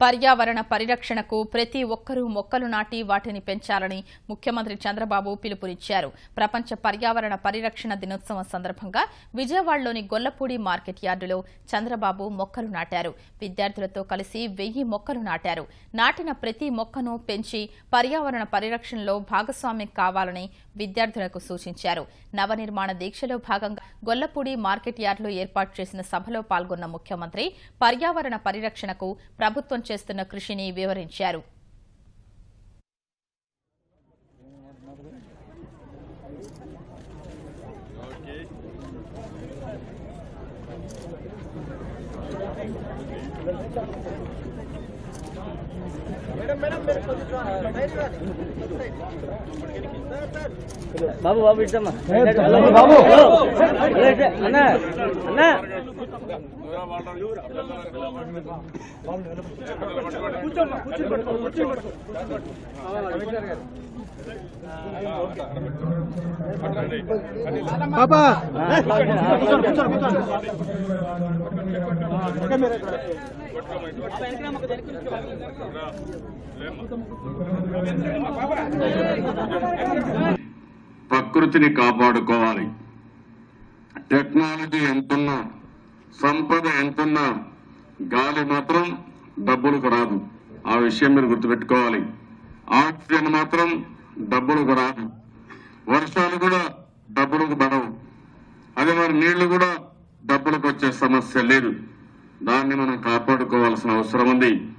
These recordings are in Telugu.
పర్యావరణ పరిరక్షణకు ప్రతి ఒక్కరూ మొక్కలు నాటి వాటిని పెంచాలని ముఖ్యమంత్రి చంద్రబాబు పిలుపునిచ్చారు. ప్రపంచ పర్యావరణ పరిరక్షణ దినోత్సవం సందర్భంగా విజయవాడలోని గొల్లపూడి మార్కెట్ యార్డులో చంద్రబాబు మొక్కలు నాటారు. విద్యార్థులతో కలిసి వెయ్యి మొక్కలు నాటారు. నాటిన ప్రతి మొక్కను పెంచి పర్యావరణ పరిరక్షణలో భాగస్వామ్యం కావాలని విద్యార్థులకు సూచించారు. నవనిర్మాణ దీక్షలో భాగంగా గొల్లపూడి మార్కెట్ యార్డులో ఏర్పాటు చేసిన సభలో పాల్గొన్న ముఖ్యమంత్రి పర్యావరణ పరిరక్షణకు ప్రభుత్వం చేస్తున్న కృషిని వివరించారు. బాబు బాబు ఇద్దమ్మా బాబు. అన్న అన్న. పాపా ప్రకృతిని కాపాడుకోవాలి. టెక్నాలజీ ఎంతున్నా సంపద ఎంతున్నా గాలి మాత్రం డబ్బులకు రాదు. ఆ విషయం మీరు గుర్తుపెట్టుకోవాలి. ఆక్సిజన్ మాత్రం డబ్బులకు రాదు. వర్షాలు కూడా డబ్బులకు పడవు. అదే మరి నీళ్ళు కూడా డబ్బులకు వచ్చే సమస్య లేదు. దాన్ని మనం కాపాడుకోవాల్సిన అవసరం ఉంది.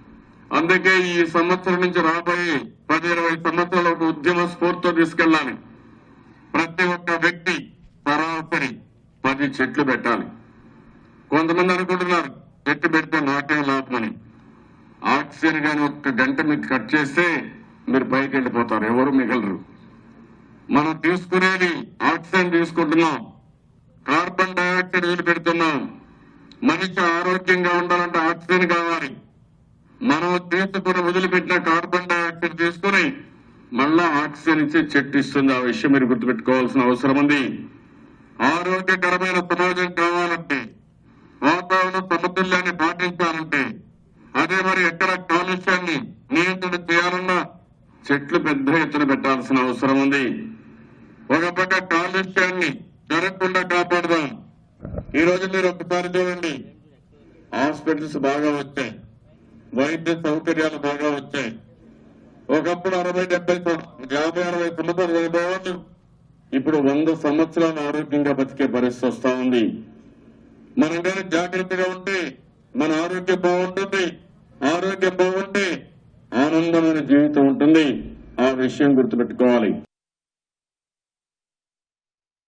అందుకే ఈ సంవత్సరం నుంచి రాబోయే పది ఇరవై సంవత్సరాల ఒక ఉద్యమ స్ఫూర్తితో తీసుకెళ్ళాలి. ప్రతి ఒక్క వ్యక్తి సరాసరి పది చెట్లు పెట్టాలి. కొంతమంది అనుకుంటున్నారు పెట్టి పెడితే నాకే లాభమని ఆక్సిజన్ కానీ ఒక్క గంట మీకు కట్ చేస్తే మీరు పైకి వెళ్ళిపోతారు ఎవరు మిగలరు. మనం తీసుకునేది ఆక్సిజన్ తీసుకుంటున్నాం కార్బన్ డైఆక్సైడ్ వదిలిపెడుతున్నాం మనిషి ఆరోగ్యంగా ఉండాలంటే ఆక్సిజన్ కావాలి. మనం తీసుకుని వదిలిపెట్టిన కార్బన్ డైఆక్సైడ్ తీసుకుని మళ్ళా ఆక్సిజన్ ఇచ్చే చెట్టు ఇస్తుంది. ఆ విషయం మీరు గుర్తుపెట్టుకోవాల్సిన అవసరం ఉంది. ఆరోగ్యకరమైన సమాజం కావాలంటే వాతావరణ సమతుల్యాన్ని పాటించాలంటే అదే మరి ఎక్కడ కాలుష్యాన్ని నియంత్రణ చేయాలన్నా చెట్లు పెద్ద ఎత్తున పెట్టాల్సిన అవసరం ఉంది. ఒక పక్క కాలుష్యాన్ని జరగకుండా కాపాడదాం. ఈ రోజు మీరు ఒకసారి చూడండి. హాస్పిటల్స్ బాగా వచ్చాయి. వైద్య సౌకర్యాలు బాగా వచ్చాయి. ఒకప్పుడు అరవై డెబ్బై యాభై అరవై సంవత్సరాలు చనిపోవాలి ఇప్పుడు వంద సంవత్సరాలు ఆరోగ్యంగా బతికే పరిస్థితి వస్తా ఉంది. మనం కానీ జాగ్రత్తగా ఉంటే మన ఆరోగ్యం బాగుంటుంది ఆరోగ్యం బాగుంటే ఆనందమైన జీవితం ఉంటుంది. ఆ విషయం గుర్తుపెట్టుకోవాలి.